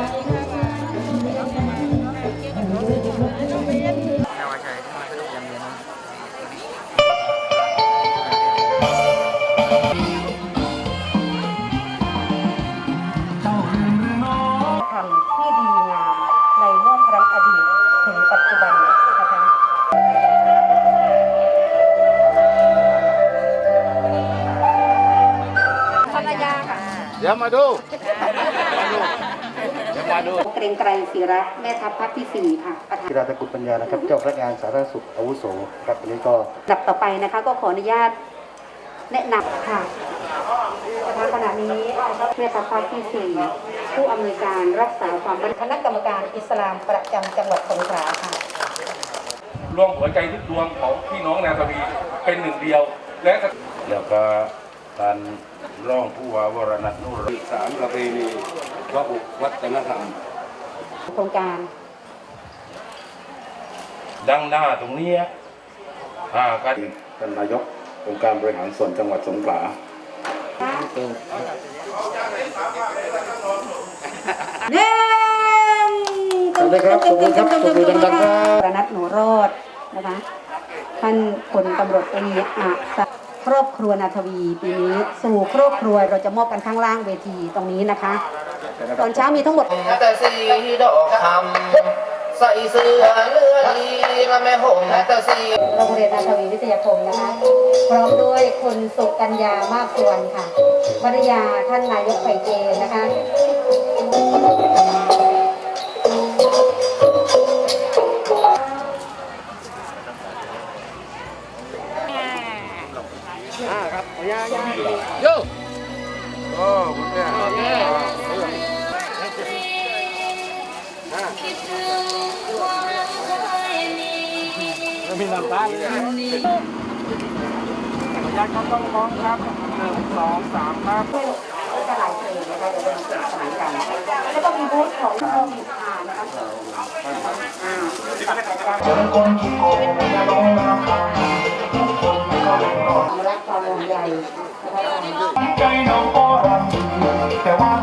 นาวาชัยที่มาสนุกยามเย็นทำที่ดีงามในเมื่อครั้งอดีตถึงปัจจุบันนะคะภรรยาค่ะเดี๋ย วมาดูเดี๋ยวมาดูเกรงไกรศิระแม่ทัพภาคที่สี่ค่ะประธานกีฬาตะกรุดปัญญานะครับ เจ้าพนักงานสาธารณสุขอาวุโสครับวันนี้ก็ลำดับต่อไปนะคะ ก็ขออนุญาตแนะนำค่ะนะคะขณะนี้แม่ทัพภาคที่สี่ผู้อำนวยการรักษาความมั่นคณะกรรมการอิสลามประจำจังหวัดสงขลาค่ะรวมหัวใจทุกดวงของพี่น้องนาทวีเป็นหนึ่งเดียว และจะแล้วก็ การร่องผู้ว่าวรณัทนุรสามประเพณีพระอุวัฒนธรรมโครงการ ดังหน้าตรงเนี้ยอ่าการท่านนายกองค์การบริหารส่วนจังหวัดสงขลาหนึ่งสวัสดีครับขอบคุณครับขอบคุณดังๆครับประนัดหนูรอดนะคะท่านพลตำรวจตรีอาสะ ครอบครัวนาทวีปีนี้สู่ครอบครัวเราจะมอบกันข้างล่างเวทีตรงนี้นะคะ ตอนเช้ามีทั้งหมดแต่สีดอกคำใส่เสื้อเลือดลีมาแม่ห่มแต่สีโรงเรียนนาทวีวิทยาคมนะคะ พร้อมด้วยคุณสุกัญญามากส่วนค่ะภรรยาท่านนายกไผ่เจนนะ คะโยโอ้คุณแม่มีน้ำตาเลยนะยัดเข้าต้องร้องครับหนึ่งสองสามครับก็จะหลายเพลงนะคะเดี๋ยวเราจะสานกันแล้วก็มีบูธของโควิดค่ะนะคะ ความห่วงใยนะคะ